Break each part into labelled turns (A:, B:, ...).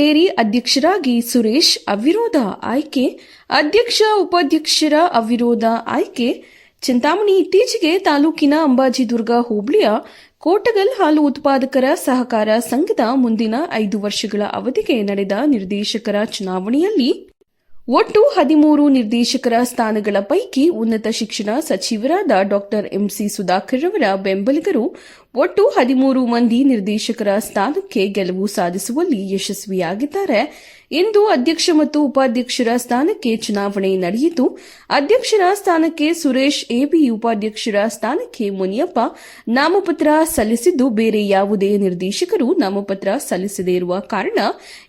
A: Dairy ಅಧ್ಯಕ್ಷರಾಗಿ ಸುರೇಶ್ ಅವಿರೋಧ ಆಯ್ಕೆ, ಅಧ್ಯಕ್ಷ ಉಪಾಧ್ಯಕ್ಷರ ಅವಿರೋಧ ಆಯ್ಕೆ. ಚಿಂತಾಮಣಿ ಇತ್ತೀಚೆಗೆ ತಾಲೂಕಿನ ಅಂಬಾಜಿದುರ್ಗ ಹೋಬಳಿಯ ಕೋಟಗಲ್ ಹಾಲು ಉತ್ಪಾದಕರ ಸಹಕಾರ ಸಂಘದ ಮುಂದಿನ ಐದು ವರ್ಷಗಳ ಅವಧಿಗೆ ನಡೆದ ನಿರ್ದೇಶಕರ ಚುನಾವಣೆಯಲ್ಲಿ ಒಟ್ಟು ಹದಿಮೂರು ನಿರ್ದೇಶಕರ ಸ್ಥಾನಗಳ ಪೈಕಿ ಉನ್ನತ ಶಿಕ್ಷಣ ಸಚಿವರಾದ ಡಾಕ್ಟರ್ ಎಂಸಿ ಸುಧಾಕರ್ ಅವರ ಬೆಂಬಲಿಗರು ಒಟ್ಟು ಹದಿಮೂರು ಮಂದಿ ನಿರ್ದೇಶಕರ ಸ್ಥಾನಕ್ಕೆ ಗೆಲುವು ಸಾಧಿಸುವಲ್ಲಿ ಯಶಸ್ವಿಯಾಗಿದ್ದಾರೆ. ಇಂದು ಅಧ್ಯಕ್ಷ ಮತ್ತು ಉಪಾಧ್ಯಕ್ಷರ ಸ್ಥಾನಕ್ಕೆ ಚುನಾವಣೆ ನಡೆಯಿತು. ಅಧ್ಯಕ್ಷರ ಸ್ಥಾನಕ್ಕೆ ಸುರೇಶ್ ಎಬಿ ಉಪಾಧ್ಯಕ್ಷರ ಸ್ಥಾನಕ್ಕೆ ಮುನಿಯಪ್ಪ. ನಾಮಪತ್ರ ಸಲ್ಲಿಸಿದ್ದು ಬೇರೆ ಯಾವುದೇ ನಿರ್ದೇಶಕರು ನಾಮಪತ್ರ ಸಲ್ಲಿಸದೇ ಇರುವ ಕಾರಣ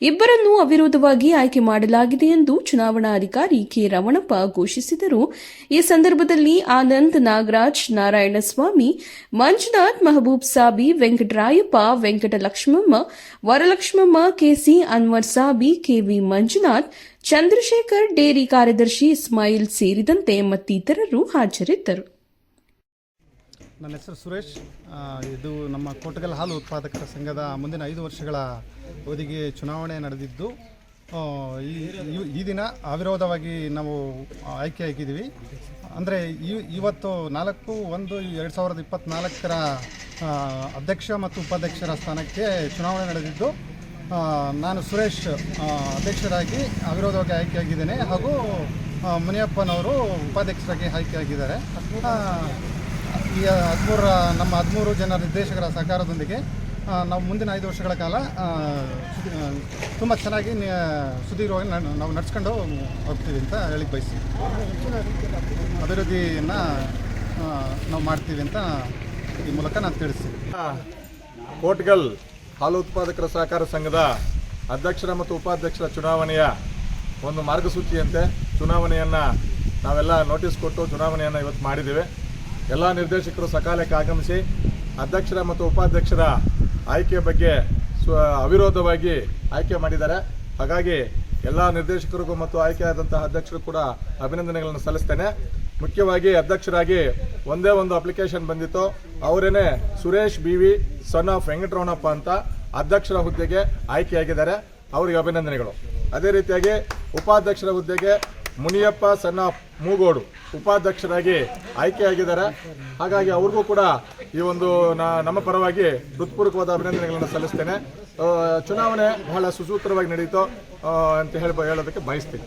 A: ಇಬ್ಬರನ್ನು ಅವಿರೋಧವಾಗಿ ಆಯ್ಕೆ ಮಾಡಲಾಗಿದೆ ಎಂದು ಚುನಾವಣಾಧಿಕಾರಿ ಕೆ. ರಮಣಪ್ಪ ಘೋಷಿಸಿದರು. ಈ ಸಂದರ್ಭದಲ್ಲಿ Anand Nagaraj, Narayanaswamy, Manjunath, Mehboob Sabi, Venkatarayappa, Venkatalakshmamma, Varalakshmamma KC Anwar Sabi KV Manjunath, Chandrashekar, dairy ಕಾರ್ಯದರ್ಶಿ ಇಸ್ಮಾಯಿಲ್ ಸೇರಿದಂತೆ ಮತ್ತಿತರರು ಹಾಜರಿದ್ದರು.
B: ನನ್ನ ಹೆಸರು ಸುರೇಶ್. ಇದು ನಮ್ಮ ಕೋಟಗಲ್ ಹಾಲು ಉತ್ಪಾದಕರ ಸಂಘದ ಮುಂದಿನ ಐದು ವರ್ಷಗಳ ಅವಧಿಗೆ ಚುನಾವಣೆ ನಡೆದಿದ್ದು ಈ ದಿನ ಅವಿರೋಧವಾಗಿ ನಾವು ಆಯ್ಕೆಯಾಗಿದ್ದೀವಿ ಅಂದರೆ ಇವತ್ತು ನಾಲ್ಕು ಒಂದು ಎರಡು ಸಾವಿರದ ಇಪ್ಪತ್ತ್ನಾಲ್ಕರ ಅಧ್ಯಕ್ಷ ಮತ್ತು ಉಪಾಧ್ಯಕ್ಷರ ಸ್ಥಾನಕ್ಕೆ ಚುನಾವಣೆ ನಡೆದಿದ್ದು ನಾನು ಸುರೇಶ್ ಅಧ್ಯಕ್ಷರಾಗಿ ಅವಿರೋಧವಾಗಿ ಆಯ್ಕೆಯಾಗಿದ್ದೇನೆ ಹಾಗೂ ಮುನಿಯಪ್ಪನವರು ಉಪಾಧ್ಯಕ್ಷರಾಗಿ ಆಯ್ಕೆಯಾಗಿದ್ದಾರೆ. ಈ ಹದಿಮೂರ ನಮ್ಮ ಹದಿಮೂರು ಜನ ನಿರ್ದೇಶಕರ ಸಹಕಾರದೊಂದಿಗೆ ನಾವು ಮುಂದಿನ ಐದು ವರ್ಷಗಳ ಕಾಲ ತುಂಬ ಚೆನ್ನಾಗಿ ಸುದೀರ್ಘವಾಗಿ ನಾವು ನಡ್ಸ್ಕೊಂಡು ಹೋಗ್ತೀವಿ ಅಂತ ಹೇಳಿ ಬಯಸ್ತೀವಿ ಅಭಿವೃದ್ಧಿಯನ್ನು ನಾವು ಮಾಡ್ತೀವಿ ಅಂತ ಈ ಮೂಲಕ ನಾನು ತಿಳಿಸ್ತೀನಿ.
C: ಕೋಟ್ಗಲ್ ಹಾಲು ಉತ್ಪಾದಕರ ಸಹಕಾರ ಸಂಘದ ಅಧ್ಯಕ್ಷರ ಮತ್ತು ಉಪಾಧ್ಯಕ್ಷರ ಚುನಾವಣೆಯ ಒಂದು ಮಾರ್ಗಸೂಚಿಯಂತೆ ಚುನಾವಣೆಯನ್ನು ನಾವೆಲ್ಲ ನೋಟಿಸ್ ಕೊಟ್ಟು ಚುನಾವಣೆಯನ್ನು ಇವತ್ತು ಮಾಡಿದ್ದೇವೆ. ಎಲ್ಲ ನಿರ್ದೇಶಕರು ಸಕಾಲಕ್ಕೆ ಆಗಮಿಸಿ ಅಧ್ಯಕ್ಷರ ಮತ್ತು ಉಪಾಧ್ಯಕ್ಷರ ಆಯ್ಕೆ ಬಗ್ಗೆ ಸ್ವ, ಅವಿರೋಧವಾಗಿ ಆಯ್ಕೆ ಮಾಡಿದ್ದಾರೆ. ಹಾಗಾಗಿ ಎಲ್ಲ ನಿರ್ದೇಶಕರಿಗೂ ಮತ್ತು ಆಯ್ಕೆಯಾದಂತಹ ಅಧ್ಯಕ್ಷರು ಕೂಡ ಅಭಿನಂದನೆಗಳನ್ನು ಸಲ್ಲಿಸ್ತೇನೆ. ಮುಖ್ಯವಾಗಿ ಅಧ್ಯಕ್ಷರಾಗಿ ಒಂದೇ ಒಂದು ಅಪ್ಲಿಕೇಶನ್ ಬಂದಿತ್ತು. ಅವರೇನೆ Suresh B V son of Venkataramanappa ಅಂತ ಅಧ್ಯಕ್ಷರ ಹುದ್ದೆಗೆ ಆಯ್ಕೆಯಾಗಿದ್ದಾರೆ. ಅವರಿಗೆ ಅಭಿನಂದನೆಗಳು. ಅದೇ ರೀತಿಯಾಗಿ ಉಪಾಧ್ಯಕ್ಷರ ಹುದ್ದೆಗೆ ಮುನಿಯಪ್ಪ ಸನ್ ಆಫ್ ಮೂಗೋಡು ಉಪಾಧ್ಯಕ್ಷರಾಗಿ ಆಯ್ಕೆಯಾಗಿದ್ದಾರೆ. ಹಾಗಾಗಿ ಅವ್ರಿಗೂ ಕೂಡ ಈ ಒಂದು ನಮ್ಮ ಪರವಾಗಿ ಹೃತ್ಪೂರ್ವಕವಾದ ಅಭಿನಂದನೆಗಳನ್ನು ಸಲ್ಲಿಸ್ತೇನೆ. ಚುನಾವಣೆ ಬಹಳ ಸುಸೂತ್ರವಾಗಿ ನಡೆಯಿತು ಅಂತ ಹೇಳಿ ಹೇಳೋದಕ್ಕೆ ಬಯಸ್ತೀನಿ.